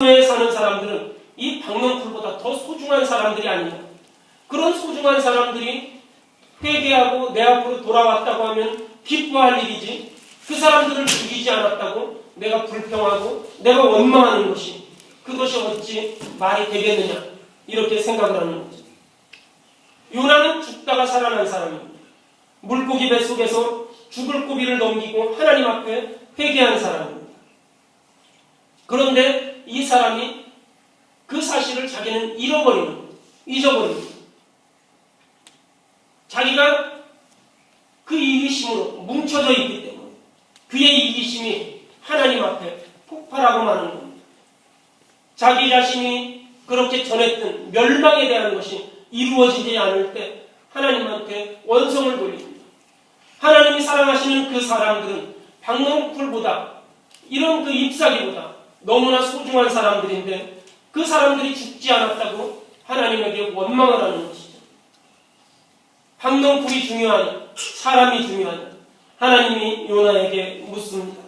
에 사는 사람들은 이 박명풀보다 더 소중한 사람들이 아니냐. 그런 소중한 사람들이 회개하고 내 앞으로 돌아왔다고 하면 기뻐할 일이지. 그 사람들을 죽이지 않았다고 내가 불평하고 내가 원망하는 것이 그것이 어찌 말이 되겠느냐. 이렇게 생각을 하는 거죠. 요나는 죽다가 살아난 사람입니다. 물고기 배 속에서 죽을 고비를 넘기고 하나님 앞에 회개한 사람입니다. 그런데 이 사람이 그 사실을 자기는 잃어버리는. 잊어버립니다. 자기가 그 이기심으로 뭉쳐져 있기 때문에 그의 이기심이 하나님 앞에 폭발하고 마는 겁니다. 자기 자신이 그렇게 전했던 멸망에 대한 것이 이루어지지 않을 때 하나님한테 원성을 돌립니다. 하나님이 사랑하시는 그 사람들은 박농풀보다 이런 그 잎사귀보다 너무나 소중한 사람들인데 그 사람들이 죽지 않았다고 하나님에게 원망을 하는 것이죠. 박농풀이 중요하냐? 사람이 중요하냐? 하나님이 요나에게 묻습니다.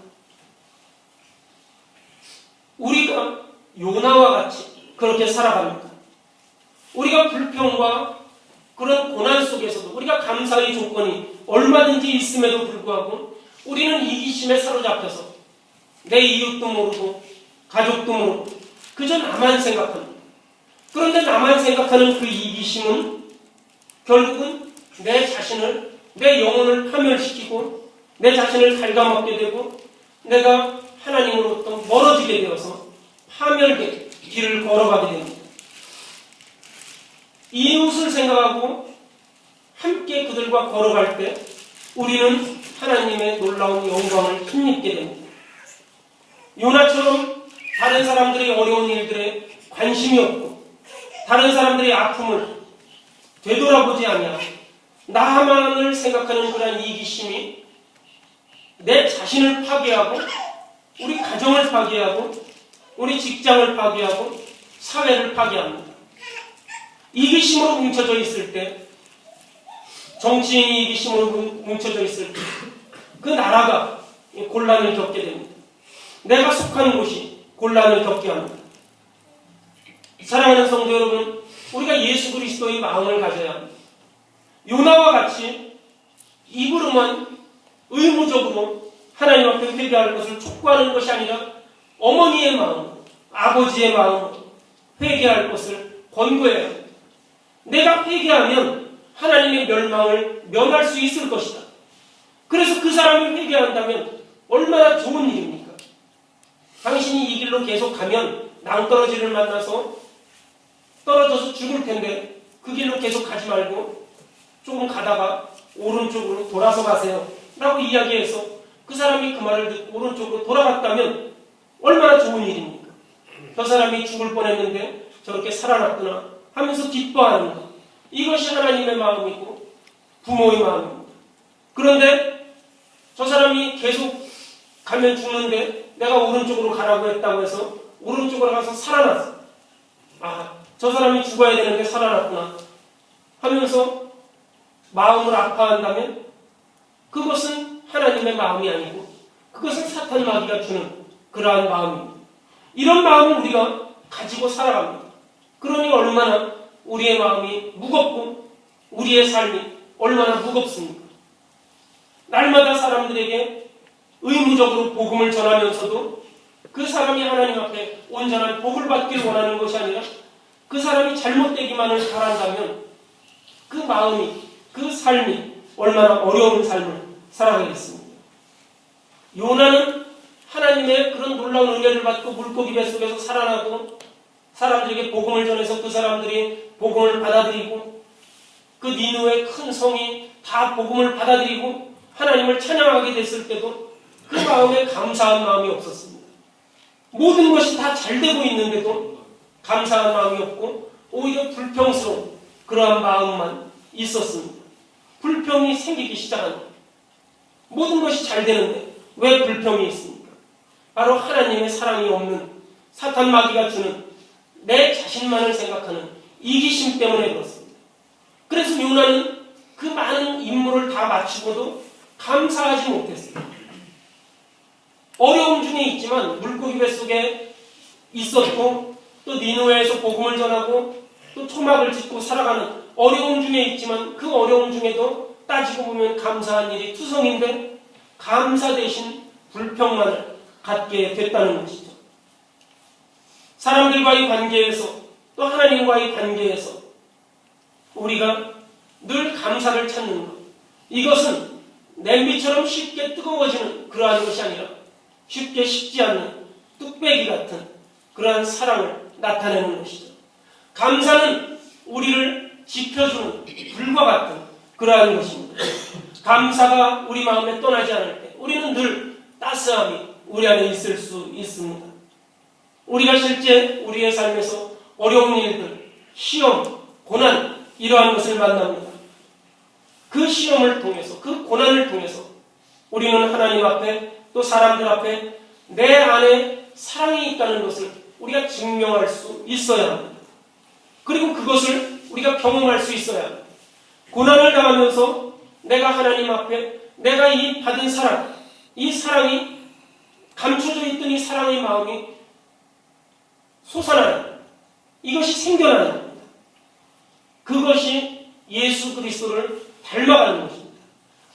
우리가 요나와 같이 그렇게 살아갑니다. 우리가 불평과 그런 고난 속에서도 우리가 감사의 조건이 얼마든지 있음에도 불구하고 우리는 이기심에 사로잡혀서 내 이웃도 모르고 모르고 그저 나만 생각합니다. 그런데 나만 생각하는 그 이기심은 결국은 내 자신을 내 영혼을 파멸시키고 내 자신을 갉아먹게 되고 내가 하나님으로부터 멀어지게 되어서 파멸된 길을 걸어가게 됩니다. 이웃을 생각하고 함께 그들과 걸어갈 때 우리는 하나님의 놀라운 영광을 힘입게 됩니다. 요나처럼 다른 사람들의 어려운 일들에 관심이 없고 다른 사람들의 아픔을 되돌아보지 않냐 나만을 생각하는 그런 이기심이 내 자신을 파괴하고 우리 가정을 파괴하고 우리 직장을 파괴하고 사회를 파괴합니다. 이기심으로 뭉쳐져 있을 때 정치인이 이기심으로 뭉쳐져 있을 때 그 나라가 곤란을 겪게 됩니다. 내가 속한 곳이 곤란을 겪게 합니다. 사랑하는 성도 여러분, 우리가 예수 그리스도의 마음을 가져야 합니다. 요나와 같이 입으로만 의무적으로 하나님 앞에 회개할 것을 촉구하는 것이 아니라 어머니의 마음, 아버지의 마음 회개할 것을 권고해야 합니다. 내가 회개하면 하나님의 멸망을 면할 수 있을 것이다. 그래서 그 사람이 회개한다면 얼마나 좋은 일입니까? 당신이 이 길로 계속 가면 낭떠러지를 만나서 떨어져서 죽을 텐데 그 길로 계속 가지 말고 조금 가다가 오른쪽으로 돌아서 가세요. 라고 이야기해서 그 사람이 그 말을 듣고 오른쪽으로 돌아갔다면 얼마나 좋은 일입니까? 저 사람이 죽을 뻔했는데 저렇게 살아났구나 하면서 기뻐하는 것. 이것이 하나님의 마음이고 부모의 마음입니다. 그런데 저 사람이 계속 가면 죽는데 내가 오른쪽으로 가라고 했다고 해서 오른쪽으로 가서 살아났어. 아, 저 사람이 죽어야 되는데 살아났구나. 하면서 마음을 아파한다면 그것은 하나님의 마음이 아니고 그것은 사탄 마귀가 주는 그러한 마음입니다. 이런 마음을 우리가 가지고 살아갑니다. 그러니 얼마나 우리의 마음이 무겁고 우리의 삶이 얼마나 무겁습니까? 날마다 사람들에게 의무적으로 복음을 전하면서도 그 사람이 하나님 앞에 온전한 복을 받기를 원하는 것이 아니라 그 사람이 잘못되기만을 바란다면 그 마음이 그 삶이 얼마나 어려운 삶을 살아가겠습니까? 요나는 하나님의 그런 놀라운 은혜를 받고 물고기 뱃속에서 살아나고 사람들에게 복음을 전해서 그 사람들이 복음을 받아들이고 그 니누의 큰 성이 다 복음을 받아들이고 하나님을 찬양하게 됐을 때도 그 마음에 감사한 마음이 없었습니다. 모든 것이 다 잘 되고 있는데도 감사한 마음이 없고 오히려 불평스러운 그러한 마음만 있었습니다. 불평이 생기기 거예요. 모든 것이 잘 되는데 왜 불평이 있습니까? 바로 하나님의 사랑이 없는 사탄 마귀가 주는 내 자신만을 생각하는 이기심 때문에 그렇습니다. 그래서 요나는 그 많은 임무를 다 마치고도 감사하지 못했습니다. 어려움 중에 있지만 물고기 뱃속에 있었고 또 니누에서 복음을 전하고 또 초막을 짓고 살아가는 어려움 중에 있지만 그 어려움 중에도 따지고 보면 감사한 일이 투성인데 감사 대신 불평만을 갖게 됐다는 것이죠. 사람들과의 관계에서 또 하나님과의 관계에서 우리가 늘 감사를 찾는 것. 이것은 냄비처럼 쉽게 뜨거워지는 그러한 것이 아니라 쉽게 식지 않는 뚝배기 같은 그러한 사랑을 나타내는 것이죠. 감사는 우리를 지켜주는 불과 같은 그러한 것입니다. 감사가 우리 마음에 떠나지 않을 때 우리는 늘 따스함이 우리 안에 있을 수 있습니다. 우리가 실제 우리의 삶에서 어려운 일들, 시험, 고난 이러한 것을 만납니다. 그 시험을 통해서 그 고난을 통해서 우리는 하나님 앞에 또 사람들 앞에 내 안에 사랑이 있다는 것을 우리가 증명할 수 있어야 합니다. 그리고 그것을 우리가 경험할 수 있어야 합니다. 고난을 당하면서 내가 하나님 앞에 내가 이 받은 사랑, 이 사랑이 감춰져 있던 이 사랑의 마음이 솟아나는 이것이 생겨나는 겁니다. 그것이 예수 그리스도를 닮아가는 것입니다.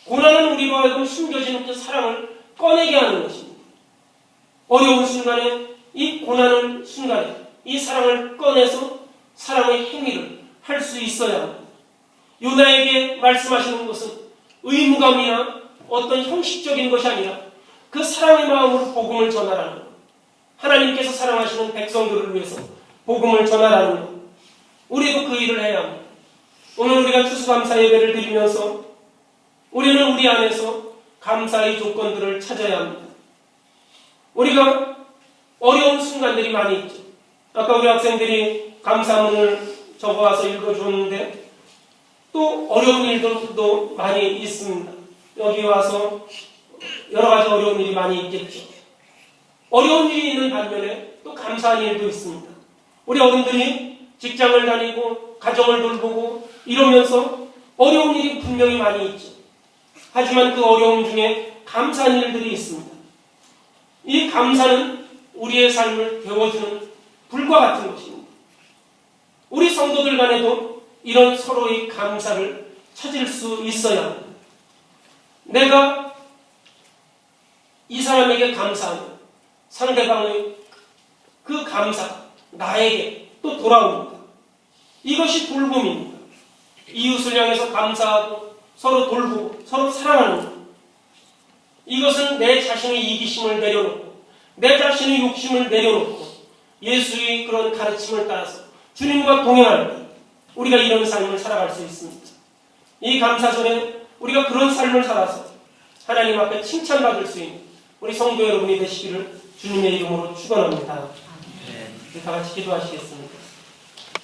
고난은 우리로 하여금 숨겨진 그 사랑을 꺼내게 하는 것입니다. 어려운 순간에 이 고난을 순간에 이 사랑을 꺼내서 사랑의 행위를 할 수 있어야 합니다. 요나에게 말씀하시는 것은 의무감이나 어떤 형식적인 것이 아니라 그 사랑의 마음으로 복음을 전하라는 것. 하나님께서 사랑하시는 백성들을 위해서 복음을 전하라는 것. 우리도 그 일을 해야 합니다. 오늘 우리가 추수감사 예배를 드리면서 우리는 우리 안에서 감사의 조건들을 찾아야 합니다. 우리가 어려운 순간들이 많이 있죠. 아까 우리 학생들이 감사문을 적어와서 읽어줬는데 또 어려운 일들도 많이 있습니다. 여기 와서 여러 가지 어려운 일이 많이 있겠죠. 어려운 일이 있는 반면에 또 감사한 일도 있습니다. 우리 어른들이 직장을 다니고 가정을 돌보고 이러면서 어려운 일이 분명히 많이 있죠. 하지만 그 어려움 중에 감사한 일들이 있습니다. 이 감사는 우리의 삶을 데워주는 불과 같은 것입니다. 우리 성도들 간에도 이런 서로의 감사를 찾을 수 있어야. 내가 이 사람에게 감사하면 상대방의 그 감사, 나에게 또 돌아옵니다. 이것이 돌봄입니다. 이웃을 향해서 감사하고 서로 돌보고 서로 사랑하는 것. 이것은 내 자신의 이기심을 내려놓고 내 자신의 욕심을 내려놓고 예수의 그런 가르침을 따라서 주님과 동행할 때 우리가 이런 삶을 살아갈 수 있습니다. 이 감사절에 우리가 그런 삶을 살아서 하나님 앞에 칭찬받을 수 있는 우리 성도 여러분이 되시기를 주님의 이름으로 축원합니다. 네, 다 같이 기도하시겠습니다.